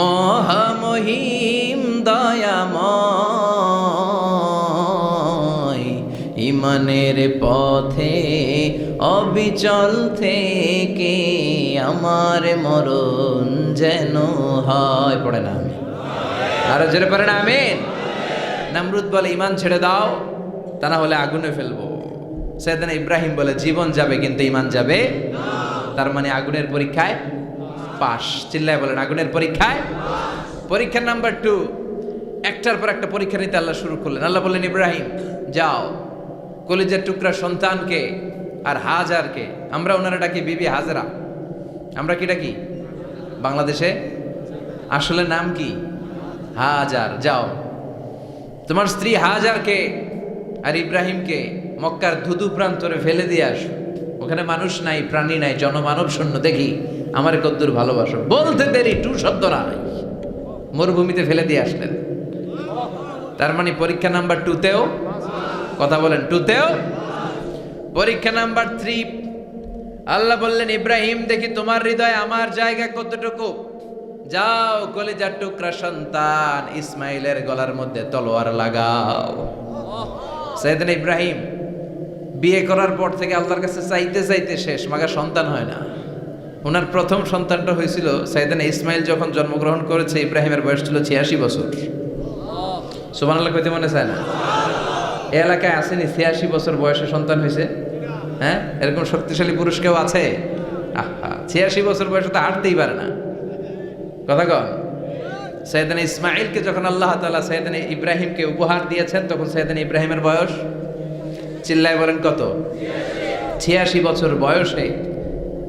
মহামহিম দয়াময়, ইমানের পথে অবিচল থেকে আমার মরণ যেন হয়। পড়ে না আমি আরও জোরে পড়ে না, আমিন। নামরুদ বলে ইমান ছেড়ে দাও, তা না হলে আগুনে ফেলব। সেদিন ইব্রাহিম বলে, জীবন যাবে, কিন্তু ইমান যাবে তার মানে আগুনের পরীক্ষায় পাশ চিল্লায় বলেন, আগুনের পরীক্ষায় পরীক্ষার নাম্বার টু একটার পর একটা পরীক্ষা নিতে আল্লাহ শুরু করলেন। আল্লাহ বললেন, ইব্রাহিম, যাও। কলিজের টুকরা সন্তানকে আর হাজারকে। আমরা ওনারা ডাকি বিবি হাজরা। আমরা কি ডাকি? বাংলাদেশে? আসলে নাম কি? হাজার। যাও। তোমার স্ত্রী হাজারকে আর ইব্রাহিমকে মক্কার ধুধু প্রান্তরে ফেলে দিয়ে আস। ওখানে মানুষ নাই, প্রাণী নাই, জনমানব শূন্য দেখি। আমার কদ্দুর ভালোবাসো। বলতে দেরি, টু শব্দ নাই। মরুভূমিতে ফেলে দিয়ে আসলেন। তার মানে পরীক্ষা নাম্বার টুতেও কথা বলেন টুতেও পরীক্ষা নাম্বার থ্রি আল্লাহ বললেন, ইব্রাহিম, দেখি তোমার হৃদয় আমার জায়গা কতটুকু? যাও, কলিজার টুকরা সন্তান, ইসমাইলের গলার মধ্যে তলোয়ার লাগাও। সাইদিন ইব্রাহিম বিয়ে করার পর থেকে আল্লাহর কাছে চাইতে চাইতে শেষ, মাগা সন্তান হয় না। ওনার প্রথম সন্তানটা হয়েছিল সাইদান ইসমাইল, যখন জন্মগ্রহণ করেছে, ইব্রাহিমের বয়স ছিল ছিয়াশি বছর। সুবান আল্লাহ কইতে মনে চায় না? এ এলাকায় আসেনি, ছিয়াশি বছর বয়সে সন্তান হয়েছে। হ্যাঁ? এরকম শক্তিশালী পুরুষ কেউ আছে? আহা, ছিয়াশি বছর বয়সে তো হাঁটতেই পারে না। কথা কন। সৈয়দান ইসমাইলকে যখন আল্লাহ তালা সৈয়দান ইব্রাহিমকে উপহার দিয়েছেন, তখন সৈয়দান ইব্রাহিমের বয়স চিল্লায় বলেন কত? ছিয়াশি বছর বয়সে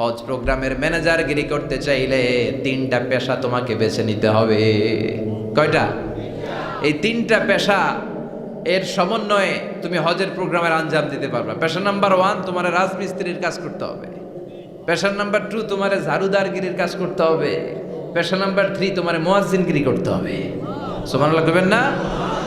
হজ প্রোগ্রামের ম্যানেজারগিরি করতে চাইলে তিনটা পেশা তোমাকে বেছে নিতে হবে। কয়টা? এই তিনটা পেশা, এর সমন্বয়ে তুমি হজের প্রোগ্রামের আঞ্জাম দিতে পারবে। পেশা নাম্বার ওয়ান, তোমার রাজমিস্ত্রির কাজ করতে হবে। পেশা নাম্বার টু, তোমার ঝাড়ুদারগিরির কাজ করতে হবে। পেশা নাম্বার থ্রি, তোমার মোয়াজিনগিরি করতে হবে। সুবহানাল্লাহ করবেন না?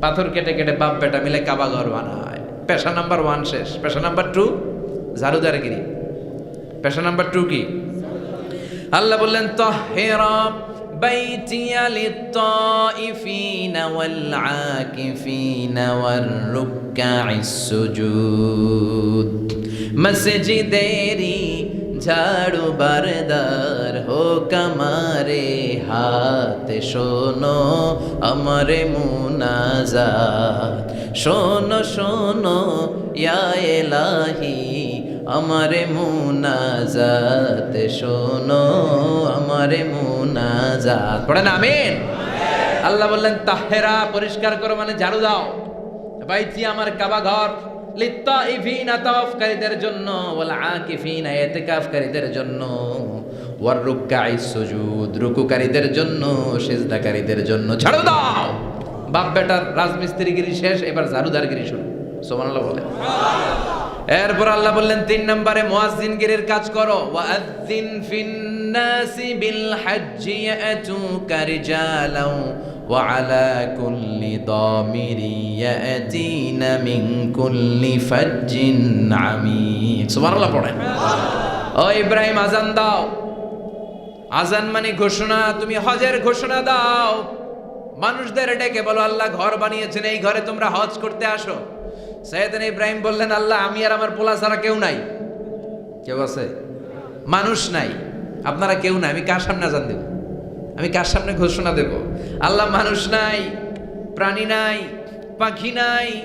পাথর কেটে কেটে বাপ বেটা মিলে কাবা ঘর বানায়। পেশা নাম্বার ওয়ান শেষ। পেশা নাম্বার টু ঝাড়ুদারগিরি। পেশা নাম্বার টু কি? আল্লাহ বললেন তো بيتي للطائفين ঝাড়ু বারদার হোক আমারে হাত। শোনো আমারে মুনাজাত। শোনো শোনো এলাহি, আমারে মুনাজাত। শোনো আমারে মুনাজাত। পড়েন আমিন? আল্লাহ বললেন, তাহেরা, পরিষ্কার করো মানে ঝাড়ু দাও। বাইছি আমার কাবা ঘর। লিত্তাইফিনা তাওয়াফকারীদের জন্য ওয়াল আকিফিনা ইতিকাফকারীদের জন্য ওয়ার রুকআই সুজুদ রুকুকারীদের জন্য সিজদাকারীদের জন্য। ঝাড়ু দাও! বাপ বেটার রাজমিস্ত্রিগিরি শেষ এবার ঝাড়ুদারগিরি শুরু। সুবহানাল্লাহ বলে এরপর আল্লাহ বললেন তিন নম্বরে মুয়াজ্জিনগিরির কাজ করো। ওয়াজ্জিন ফিন নাসি বিল হজ্জি ইয়াতুকা রিজালাও وعلى كل ضامر يأتين من كل فج عميق سبحان الله পড়েন ও ইব্রাহিম আজান দাও আজান মানে ঘোষণা তুমি হজের ঘোষণা দাও মানুষদের ডেকে বলো আল্লাহ ঘর বানিয়েছেন এই ঘরে তোমরা হজ করতে আসো সৈয়দিন ইব্রাহিম বললেন আল্লাহ আমি আর আমার পোলা ছাড়া কেউ নাই কেউ আছে মানুষ নাই আপনারা কেউ নাই আমি কার সামনে আজান দেব? আমি কার সামনে ঘোষণা দেব? আল্লাহ মানুষ নাই প্রাণী নাই পাখি নাই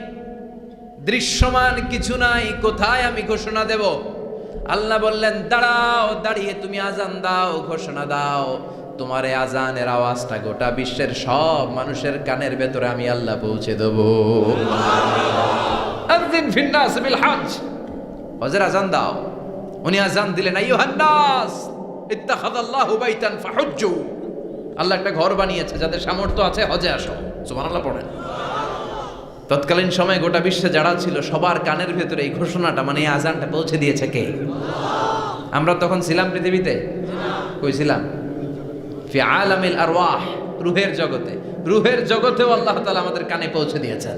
দৃশ্যমান কিছু নাই কোথায় আমি ঘোষণা দেব? আল্লাহ বললেন দাঁড়াও দাঁড়িয়ে তুমি আজান দাও ঘোষণা দাও। তোমার এই আজানের আওয়াজটা গোটা বিশ্বের সব মানুষের কানের ভেতরে আমি আল্লাহ পৌঁছে দেব। আযিন ফিন্নাস বিল হজ। হজের আজান দাও। উনি আজান দিলেন আইয়ুহান্নাস আল্লাহ একটা ঘর বানিয়েছে, যাদের সামর্থ্য আছে, হজে আসো। সুবহানাল্লাহ পড়েন। তৎকালীন সময়ে গোটা বিশ্বে যারা ছিল, সবার কানের ভেতরে এই ঘোষণাটা মানে এই আজানটা পৌঁছে দিয়েছে কে? আমরা তখন ছিলাম পৃথিবীতে? কই ছিলাম? ফি আলামিল আরওয়াহ, রুহের জগতে। রুহের জগতেও আল্লাহ তালা আমাদের কানে পৌঁছে দিয়েছেন।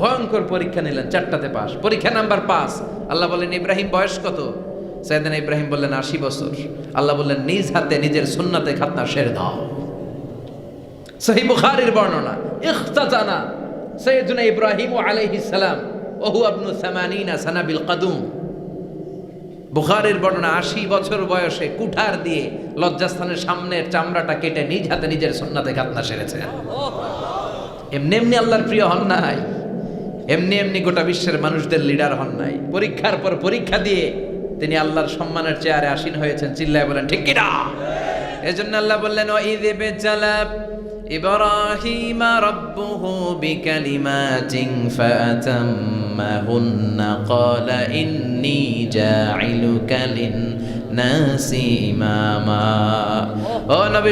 ভয়ঙ্কর পরীক্ষা নিলেন, চারটাতে পাস পরীক্ষা নাম্বার পাস আল্লাহ বললেন, ইব্রাহিম, বয়স কত? সাইদান ইব্রাহিম বললেন, আশি বছর। আল্লাহ বললেন, নিজ হাতে, নিজের সুন্নাতে খাতনা সের দাও। সহি বুখারীর বর্ণনা, ইখতাতানা সৈয়দুনা ইব্রাহিম আলাইহিস সালাম ওহু আবনু সামানিনা সানাবিল কাদুম। বুখারের বর্ণনা, আশি বছর বয়সে কুঠার দিয়ে লজ্জাস্থানের সামনের চামড়াটা কেটে নিজ হাতে নিজের সন্নাতে খাতনা সেরেছে। এমনি এমনি আল্লাহর প্রিয় হন নাই। এমনি এমনি গোটা বিশ্বের মানুষদের লিডার হন নাই। পরীক্ষার পর পরীক্ষা দিয়ে তিনি আল্লাহর সম্মানের চেয়ারে আসীন হয়েছেন। চিল্লায় বলেন, ঠিক কিনা? জন্য আল্লাহ বললেন নাসি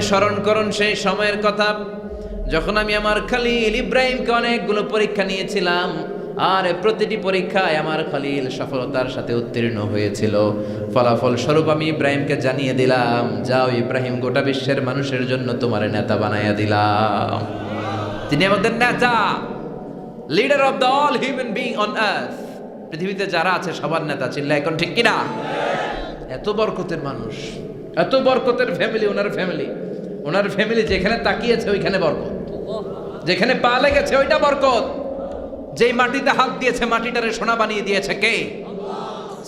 স্মরণ করুন সেই সময়ের কথা। যখন আমি আমার খালিল ইব্রাহিমকে অনেকগুলো পরীক্ষা নিয়েছিলাম, আর প্রতিটি পরীক্ষায় আমার খালিল সফলতার সাথে উত্তীর্ণ হয়েছিল। ফলাফল স্বরূপ আমি ইব্রাহিমকে জানিয়ে দিলাম, যাও ইব্রাহিম, গোটা বিশ্বের মানুষের জন্য তোমার নেতা বানাইয়া দিলাম। তিনি আমাদের নেতা leader of the all human being on earth পৃথিবীতে যারা আছে, সবার নেতা চিল্লা এখন ঠিক কিনা? এত বরকতের মানুষ, এত বরকতের ফ্যামিলি ওনার ফ্যামিলি ওনার ফ্যামিলি যেখানে তাকিয়েছে, ওইখানে বরকত। যেখানে পা লেগেছে, ওইটা বরকত। যেই মাটিতে হাত দিয়েছে, মাটিটারে সোনা বানিয়ে দিয়েছে কে?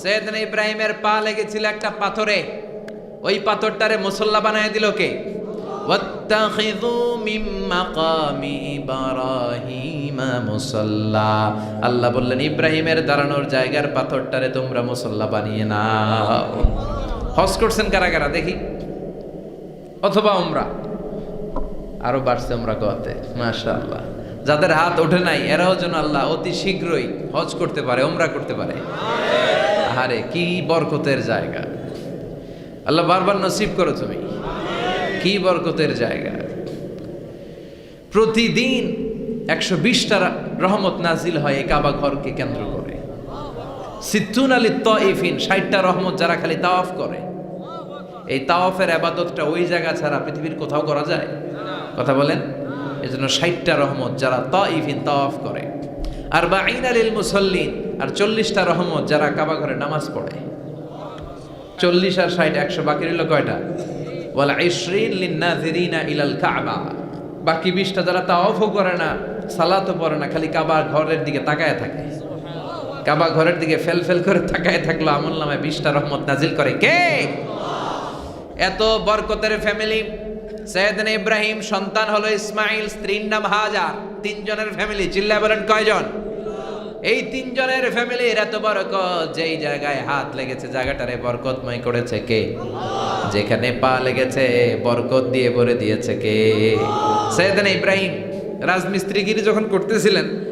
সেদিন ইব্রাহিমের পা লেগেছিল একটা পাথরে। ওই পাথরটারে মুসল্লা বানিয়ে দিল কে? আল্লাহ বললেন, ইব্রাহিমের দাঁড়ানোর জায়গার পাথরটারে তোমরা মুসল্লা বানিয়ে নাও। হস করছেন কারা কারা দেখি। অথবা উমরা। আরও বাড়ছে উমরা কোয়াতে মাশাআল্লাহ। যাদের হাত ওঠে নাই এরাও যেন আল্লাহ অতি শীঘ্রই হজ করতে পারে ওমরা করতে পারে। আরে কি বরকতের জায়গা। আল্লাহ বারবার নসিব করো তুমি। কি বরকতের জায়গা। প্রতিদিন একশো বিশটা রহমত নাজিল হয় এই কাবা ঘরকে কেন্দ্র করে। সিদ্ধুন আলী তইফিন ষাটটা রহমত যারা খালি তাওয়াফ করে। এই তাওয়াফের আবাদতটা ওই জায়গা ছাড়া পৃথিবীর কোথাও করা যায়? কথা বলেন? এই জন্য ষাটটা রহমত যারা তইফিন তাওয়াফ করে। আর বা আইন আলিল মুসল্লিন, আর চল্লিশটা রহমত যারা কাবা ঘরে নামাজ পড়ে। চল্লিশ আর ষাট একশো বাকি রইল কয়টা? বলা ইসরিন লিন্নাজিরিনা ইলাল কাবা। বাকি বিশটা যারা তাওয়াফও করে না, সালাতও পড়ে না, খালি কাবা ঘরের দিকে তাকায় থাকে। কাবা ঘরের দিকে ফেল ফেল করে তাকায় থাকল, আমল নামে বিশটা রহমত নাজিল করে কে? এত বরকতের ফ্যামিলি সৈয়দন ইব্রাহিম, সন্তান হলো ইসমাইল, স্ত্রীর নাম হাজার, তিনজনের ফ্যামিলি চিল্লা বলেন কয়জন? এই তিনজনের ফ্যামিলির এত বরকত, যেই জায়গায় হাত লেগেছে, জায়গাটারে বরকতময় করেছে কে? যেখানে পা লেগেছে, বরকত দিয়ে ভরে দিয়েছে কে? সৈয়দন ইব্রাহিম, রাজমিস্ত্রিগিরি যখন করতেছিলেন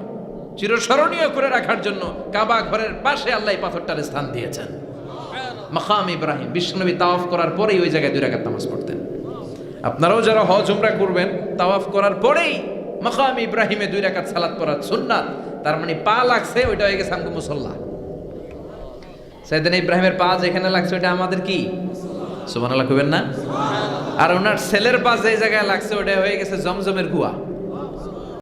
চিরস্মরণীয় করে রাখার জন্য কাবা ঘরের পাশে আল্লাহ পাথরটার স্থান দিয়েছেন। মাকাম ইব্রাহিম, বিশ্বনবী তাওয়াফ করার পরেই ওই জায়গায় দুই রাকাত নামাজ পড়তেন। আপনারাও যারা হজ, উমরা করবেন, তাওয়াফ করার পরেই মাকাম ইব্রাহিমে দুই রাকাত সালাত পড়ার সুন্নাত। তার মানে পা লাগছে, ওইটা হয়ে গেছে আমগো মুসল্লা। সাইদিন ইব্রাহিমের পা যেখানে লাগছে, ওইটা আমাদের কি? সুবহানাল্লাহ কইবেন না? আর ওনার ছেলের পা যে জায়গায় লাগছে ওটা হয়ে গেছে জমজমের কুয়া